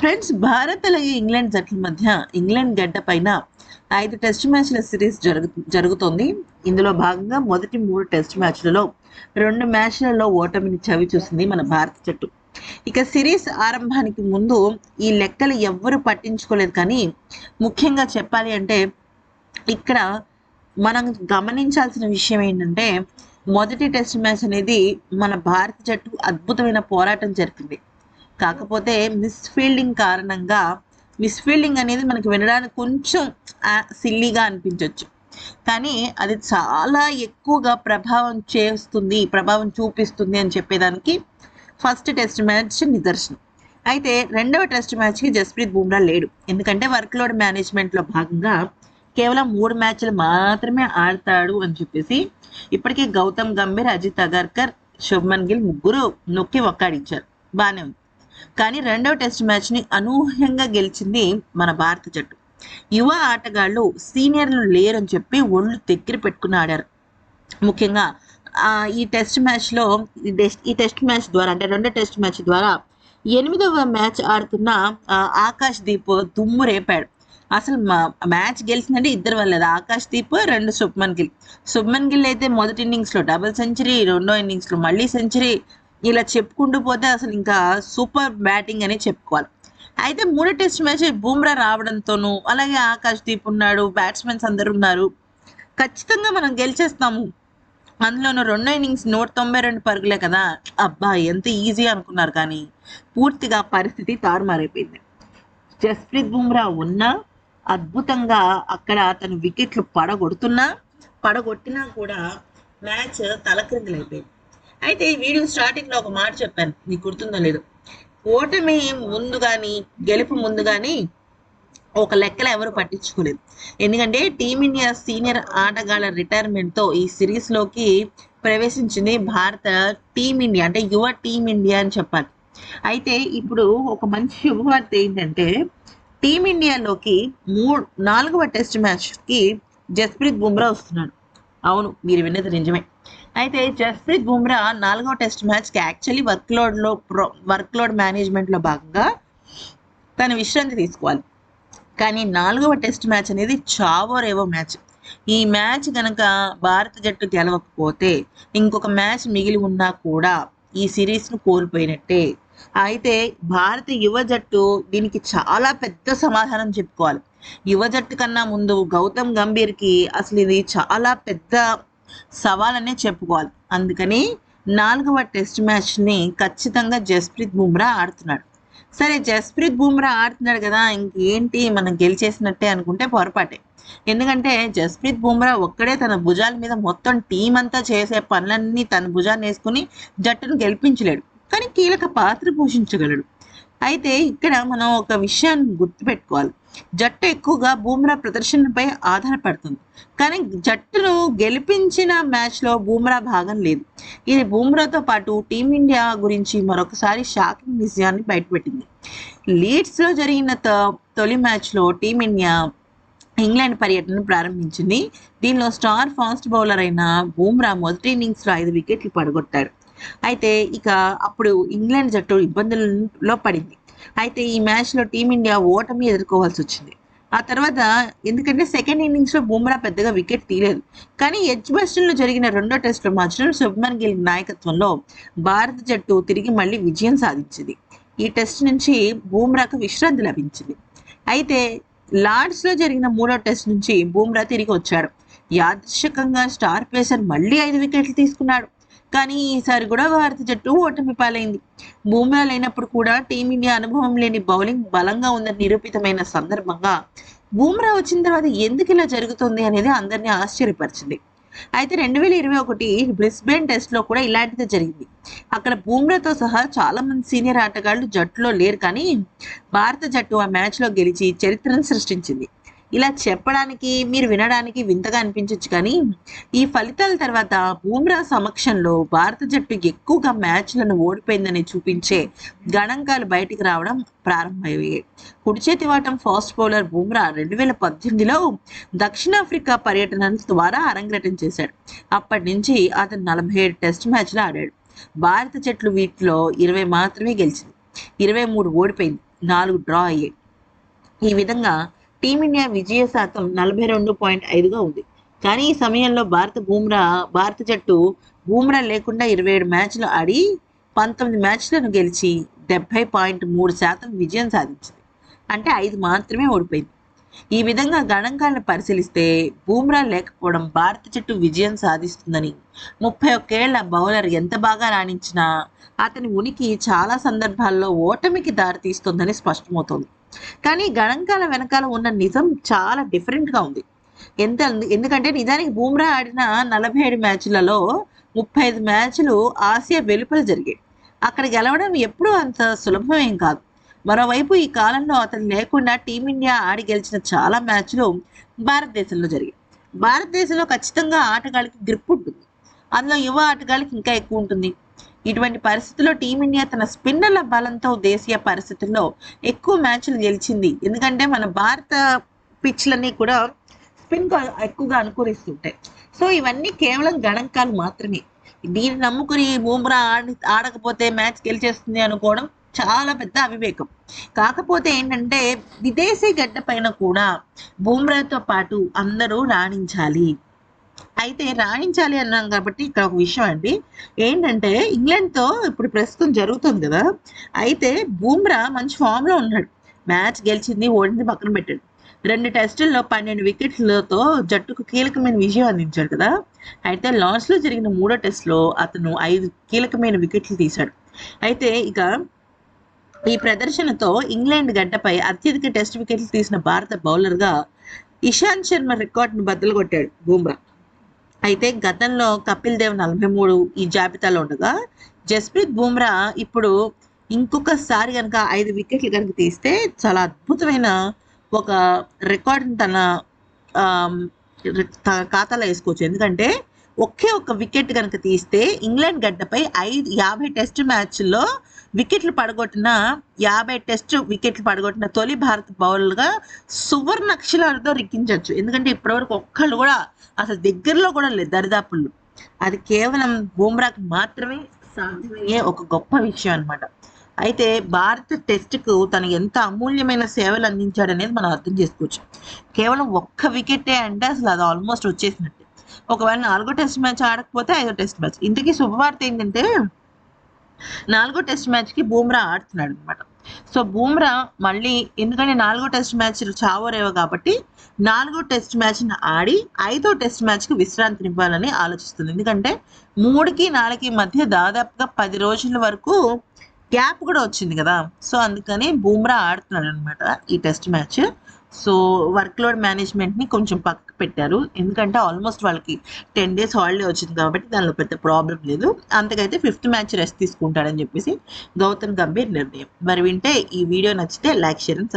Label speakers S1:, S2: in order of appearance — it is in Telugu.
S1: ఫ్రెండ్స్ భారత్ అలాగే ఇంగ్లాండ్ జట్ల మధ్య ఇంగ్లాండ్ గడ్డ పైన ఐదు టెస్ట్ మ్యాచ్ల సిరీస్ జరుగు జరుగుతోంది. ఇందులో భాగంగా మొదటి మూడు టెస్ట్ మ్యాచ్లలో రెండు మ్యాచ్లలో ఓటమిని చవి చూసింది మన భారత జట్టు. ఇక సిరీస్ ఆరంభానికి ముందు ఈ లెక్కలు ఎవ్వరూ పట్టించుకోలేదు కానీ ముఖ్యంగా చెప్పాలి అంటే ఇక్కడ మనం గమనించాల్సిన విషయం ఏంటంటే మొదటి టెస్ట్ మ్యాచ్ అనేది మన భారత జట్టు అద్భుతమైన పోరాటం జరిపింది. కాకపోతే మిస్ ఫీల్డింగ్ కారణంగా మిస్ ఫీల్డింగ్ అనేది మనకి వినడానికి కొంచెం సిల్లీగా అనిపించవచ్చు కానీ అది చాలా ఎక్కువగా ప్రభావం చేస్తుంది ప్రభావం చూపిస్తుంది అని చెప్పేదానికి ఫస్ట్ టెస్ట్ మ్యాచ్ నిదర్శనం. అయితే రెండవ టెస్ట్ మ్యాచ్కి జస్ప్రీత్ బుమ్రా లేడు. ఎందుకంటే వర్క్లోడ్ మేనేజ్మెంట్లో భాగంగా కేవలం మూడు మ్యాచ్లు మాత్రమే ఆడతాడు అని చెప్పేసి ఇప్పటికే గౌతమ్ గంభీర్ అజిత్ అగర్కర్ శుభ్మన్ గిల్ ముగ్గురు నొక్కి ఒక్కాడిచ్చారు. బాగానే ఉంది. కానీ రెండవ టెస్ట్ మ్యాచ్ని అనూహ్యంగా గెలిచింది మన భారత జట్టు. యువ ఆటగాళ్ళు సీనియర్లు లేరని చెప్పి ఒళ్ళు దగ్గర పెట్టుకుని ఆడారు. ముఖ్యంగా ఆ, ఈ టెస్ట్ మ్యాచ్లో ఈ టెస్ట్ ఈ టెస్ట్ మ్యాచ్ ద్వారా అంటే రెండో టెస్ట్ మ్యాచ్ ద్వారా ఎనిమిదవ మ్యాచ్ ఆడుతున్న ఆకాష్ దీప్ దుమ్ము రేపాడు. అసలు మ్యాచ్ గెలిచిందంటే ఇద్దరు వల్లది ఆకాష్ దీప్ రెండు శుభ్మన్ గిల్. శుభ్మన్ గిల్ అయితే మొదటి ఇన్నింగ్స్లో డబుల్ సెంచరీ రెండో ఇన్నింగ్స్లో మళ్ళీ సెంచరీ ఇలా చెప్పుకుంటూ పోతే అసలు ఇంకా సూపర్ బ్యాటింగ్ అనే చెప్పుకోవాలి. అయితే మూడో టెస్ట్ మ్యాచ్ బూమ్రా రావడంతోనూ అలాగే ఆకాష్ దీప్ ఉన్నాడు బ్యాట్స్మెన్స్ అందరు ఉన్నారు. ఖచ్చితంగా మనం గెలిచేస్తాము. అందులోనూ రెండో ఇన్నింగ్స్ నూట తొంభై రెండు పరుగులే కదా. అబ్బా ఎంత ఈజీ అనుకున్నారు కానీ పూర్తిగా పరిస్థితి తారుమారైపోయింది. జస్ప్రీత్ బుమ్రా ఉన్నా అద్భుతంగా అక్కడ తను వికెట్లు పడగొడుతున్నా పడగొట్టినా కూడా మ్యాచ్ తలక్రిందులైపోయింది. అయితే ఈ వీడియో స్టార్టింగ్లో ఒక మాట చెప్పాను. నీకు గుర్తుందో లేదు. ఓటమి ముందు కానీ గెలుపు ముందు కానీ ఒక లెక్కలు ఎవరు పట్టించుకోలేదు. ఎందుకంటే టీమిండియా సీనియర్ ఆటగాళ్ళ రిటైర్మెంట్తో ఈ సిరీస్లోకి ప్రవేశించింది భారత టీమిండియా అంటే యువ టీమిండియా అని చెప్పాలి. అయితే ఇప్పుడు ఒక మంచి శుభవార్త ఏంటంటే టీమిండియాలోకి మూడు నాలుగవ టెస్ట్ మ్యాచ్కి జస్ప్రీత్ బుమ్రా వస్తున్నాడు. అవును మీరు విన్నది నిజమే. అయితే జస్ప్రీత్ బుమ్రా నాలుగవ టెస్ట్ మ్యాచ్కి యాక్చువల్లీ వర్క్లోడ్లో ప్రో వర్క్లోడ్ మేనేజ్మెంట్లో భాగంగా తన విశ్రాంతి తీసుకోవాలి. కానీ నాలుగవ టెస్ట్ మ్యాచ్ అనేది చావో రేవో మ్యాచ్. ఈ మ్యాచ్ కనుక భారత జట్టు గెలవకపోతే ఇంకొక మ్యాచ్ మిగిలి ఉన్నా కూడా ఈ సిరీస్ను కోల్పోయినట్టే. అయితే భారత యువ జట్టు దీనికి చాలా పెద్ద సమాధానం చెప్పుకోవాలి. యువ జట్టు కన్నా ముందు గౌతమ్ గంభీర్కి అసలు ఇది చాలా పెద్ద సవాలనే చెప్పుకోవాలి. అందుకని నాలుగవ టెస్ట్ మ్యాచ్ని ఖచ్చితంగా జస్ప్రీత్ బుమ్రా ఆడుతున్నాడు. సరే జస్ప్రీత్ బుమ్రా ఆడుతున్నాడు కదా ఇంకేంటి మనం గెలిచేసినట్టే అనుకుంటే పొరపాటే. ఎందుకంటే జస్ప్రీత్ బుమ్రా ఒక్కడే తన భుజాల మీద మొత్తం టీం అంతా చేసే పనులన్నీ తన భుజాన్ని వేసుకుని జట్టును గెలిపించలేడు. కానీ కీలక పాత్ర పోషించగలడు. అయితే ఇక్కడ మనం ఒక విషయాన్ని గుర్తుపెట్టుకోవాలి. జట్టు ఎక్కువగా బూమ్రా ప్రదర్శనపై ఆధారపడుతుంది. కానీ జట్టును గెలిపించిన మ్యాచ్లో బూమ్రా భాగం లేదు. ఇది బూమ్రాతో పాటు టీమిండియా గురించి మరొకసారి షాకింగ్ విజయాన్ని బయటపెట్టింది. లీడ్స్లో జరిగిన త- తొలి మ్యాచ్లో టీమిండియా ఇంగ్లాండ్ పర్యటన ప్రారంభించింది. దీనిలో స్టార్ ఫాస్ట్ బౌలర్ అయిన బూమ్రా మొదటి ఇన్నింగ్స్లో ఐదు వికెట్లు పడగొట్టాడు అయితే ఇక అప్పుడు ఇంగ్లాండ్ జట్టు ఇబ్బందులలో పడింది. అయితే ఈ మ్యాచ్లో టీమిండియా ఓటమి ఎదుర్కోవాల్సి వచ్చింది. ఆ తర్వాత ఎందుకంటే సెకండ్ ఇన్నింగ్స్లో బుమ్రా పెద్దగా వికెట్ తీయలేదు. కానీ ఎడ్జ్ జరిగిన రెండో టెస్టు మాత్రం శుభ్మన్ గిల్ నాయకత్వంలో భారత జట్టు తిరిగి మళ్ళీ విజయం సాధించింది. ఈ టెస్ట్ నుంచి బూమ్రాకు విశ్రాంతి లభించింది. అయితే లార్డ్స్లో జరిగిన మూడో టెస్ట్ నుంచి బూమ్రా తిరిగి వచ్చాడు. యాదృశకంగా స్టార్ పేసర్ మళ్ళీ ఐదు వికెట్లు తీసుకున్నాడు. కానీ ఈసారి కూడా భారత జట్టు ఓటమి పాలైంది. బూమ్రా లేనప్పుడు కూడా టీమిండియా అనుభవం లేని బౌలింగ్ బలంగా ఉందని నిరూపితమైన సందర్భంగా బూమ్రా వచ్చిన తర్వాత ఎందుకు ఇలా జరుగుతుంది అనేది అందరినీ ఆశ్చర్యపరిచింది. అయితే రెండు వేల ఇరవై ఒకటి బ్రిస్బేన్ టెస్ట్లో కూడా ఇలాంటిదే జరిగింది. అక్కడ బూమ్రాతో సహా చాలా మంది సీనియర్ ఆటగాళ్ళు జట్టులో లేరు కానీ భారత జట్టు ఆ మ్యాచ్లో గెలిచి చరిత్రను సృష్టించింది. ఇలా చెప్పడానికి మీరు వినడానికి వింతగా అనిపించవచ్చు కానీ ఈ ఫలితాల తర్వాత బూమ్రా సమక్షంలో భారత జట్టు ఎక్కువగా మ్యాచ్లను ఓడిపోయిందని చూపించే గణాంకాలు బయటికి రావడం ప్రారంభమయ్యాయి. కుడి వాటం ఫాస్ట్ బౌలర్ బూమ్రా రెండు వేల పద్దెనిమిదిలో దక్షిణాఫ్రికా పర్యటన ద్వారా అరంగేటం చేశాడు. అప్పటి నుంచి అతను నలభై ఏడు టెస్ట్ మ్యాచ్లు ఆడాడు. భారత జట్లు వీటిలో ఇరవై మాత్రమే గెలిచింది. ఇరవై మూడు ఓడిపోయింది. నాలుగు డ్రా అయ్యాయి. ఈ విధంగా టీమిండియా విజయ శాతం నలభై రెండు పాయింట్ ఐదుగా ఉంది. కానీ ఈ సమయంలో భారత బూమ్రా భారత జట్టు బూమ్రా లేకుండా ఇరవై ఏడు మ్యాచ్లు ఆడి పంతొమ్మిది మ్యాచ్లను గెలిచి డెబ్బై పాయింట్ మూడు శాతం విజయం సాధించింది. అంటే ఐదు మాత్రమే ఓడిపోయింది. ఈ విధంగా గణాంకాలను పరిశీలిస్తే బూమ్రా లేకపోవడం భారత జట్టు విజయం సాధిస్తుందని ముప్పై ఒక్కేళ్ళ బౌలర్ ఎంత బాగా రాణించినా అతని ఉనికి చాలా సందర్భాల్లో ఓటమికి దారితీస్తుందని స్పష్టమవుతోంది. కానీ గణాంకాల వెనకాల ఉన్న నిజం చాలా డిఫరెంట్గా ఉంది. ఎంత ఎందుకంటే నిజానికి బూమ్రా ఆడిన నలభై ఏడు మ్యాచ్లలో ముప్పై ఐదు మ్యాచ్లు ఆసియా వెలుపల జరిగాయి. అక్కడ గెలవడం ఎప్పుడూ అంత సులభమేం కాదు. మరోవైపు ఈ కాలంలో అతను లేకుండా టీమిండియా ఆడి గెలిచిన చాలా మ్యాచ్లు భారతదేశంలో జరిగాయి. భారతదేశంలో ఖచ్చితంగా ఆటగాళ్ళకి గ్రిప్ ఉంటుంది. అందులో యువ ఆటగాళ్ళకి ఇంకా ఎక్కువ ఉంటుంది. ఇటువంటి పరిస్థితుల్లో టీమిండియా తన స్పిన్నర్ల బలంతో దేశీయ పరిస్థితుల్లో ఎక్కువ మ్యాచ్లు గెలిచింది. ఎందుకంటే మన భారత పిచ్లన్నీ కూడా స్పిన్ ఎక్కువగా అనుకూలిస్తుంటాయి. సో ఇవన్నీ కేవలం గణాంకాలు మాత్రమే. దీన్ని నమ్ముకుని బూమ్రా ఆడి ఆడకపోతే మ్యాచ్ గెలిచేస్తుంది అనుకోవడం చాలా పెద్ద అవివేకం. కాకపోతే ఏంటంటే విదేశీ గడ్డ పైన కూడా బూమ్రాతో పాటు అందరూ రాణించాలి. అయితే రాణించాలి అన్నాం కాబట్టి ఇక్కడ ఒక విషయం అండి. ఏంటంటే ఇంగ్లాండ్తో ఇప్పుడు ప్రస్తుతం జరుగుతుంది కదా. అయితే బూమ్రా మంచి ఫామ్లో ఉన్నాడు. మ్యాచ్ గెలిచింది ఓడింది పక్కన పెట్టాడు. రెండు టెస్టుల్లో పన్నెండు వికెట్లతో జట్టుకు కీలకమైన విజయం అందించాడు కదా. అయితే లాస్ట్లో జరిగిన మూడో టెస్ట్లో అతను ఐదు కీలకమైన వికెట్లు తీశాడు. అయితే ఇక ఈ ప్రదర్శనతో ఇంగ్లాండ్ గడ్డపై అత్యధిక టెస్ట్ వికెట్లు తీసిన భారత బౌలర్గా ఇషాంత్ శర్మ రికార్డును బద్దలు కొట్టాడు బూమ్రా. అయితే గతంలో కపిల్ దేవ్ నలభై మూడు ఈ జాబితాలో ఉండగా జస్ప్రీత్ బూమ్రా ఇప్పుడు ఇంకొకసారి కనుక ఐదు వికెట్లు కనుక తీస్తే చాలా అద్భుతమైన ఒక రికార్డుని తన తన ఖాతాలో వేసుకోవచ్చు. ఎందుకంటే ఒకే ఒక్క వికెట్ కనుక తీస్తే ఇంగ్లాండ్ గడ్డపై ఐదు యాభై టెస్ట్ మ్యాచ్లో వికెట్లు పడగొట్టిన యాభై టెస్ట్ వికెట్లు పడగొట్టిన తొలి భారత బౌలర్గా సువర్ణ అక్షరాలతో రిక్కించవచ్చు ఎందుకంటే ఇప్పటివరకు ఒక్కళ్ళు కూడా అసలు దగ్గరలో కూడా లేదు దరిదాపులు అది కేవలం బూమ్రాకి మాత్రమే సాధ్యమయ్యే ఒక గొప్ప విషయం అనమాట అయితే భారత టెస్ట్కు తను ఎంత అమూల్యమైన సేవలు అందించాడనేది మనం అర్థం చేసుకోవచ్చు. కేవలం ఒక్క వికెటే అంటే అసలు అది ఆల్మోస్ట్ వచ్చేసినట్టు. ఒకవేళ నాలుగో టెస్ట్ మ్యాచ్ ఆడకపోతే ఐదో టెస్ట్ మ్యాచ్ ఇంతకీ శుభవార్త ఏంటంటే నాలుగో టెస్ట్ మ్యాచ్కి బూమ్రా ఆడుతున్నాడు అనమాట సో బూమ్రా మళ్ళీ ఎందుకంటే నాలుగో టెస్ట్ మ్యాచ్ చావరేవో కాబట్టి నాలుగో టెస్ట్ మ్యాచ్ని ఆడి ఐదో టెస్ట్ మ్యాచ్కి విశ్రాంతినివ్వాలని ఆలోచిస్తుంది. ఎందుకంటే మూడుకి నాలుగుకి మధ్య దాదాపుగా పది రోజుల వరకు గ్యాప్ కూడా వచ్చింది కదా. సో అందుకని బూమ్రా ఆడుతున్నాడు అనమాట ఈ test match so work load మేనేజ్మెంట్ని కొంచెం పక్కకు పెట్టారు. ఎందుకంటే ఆల్మోస్ట్ వాళ్ళకి టెన్ డేస్ హాలిడే వచ్చింది కాబట్టి దానిలో పెద్ద ప్రాబ్లం లేదు. అంతకైతే ఫిఫ్త్ మ్యాచ్ రెస్ట్ తీసుకుంటాడని చెప్పేసి గౌతమ్ గంభీర్ నిర్ణయం. మరి వింటే ఈ వీడియో నచ్చితే లైక్ షేర్ అండ్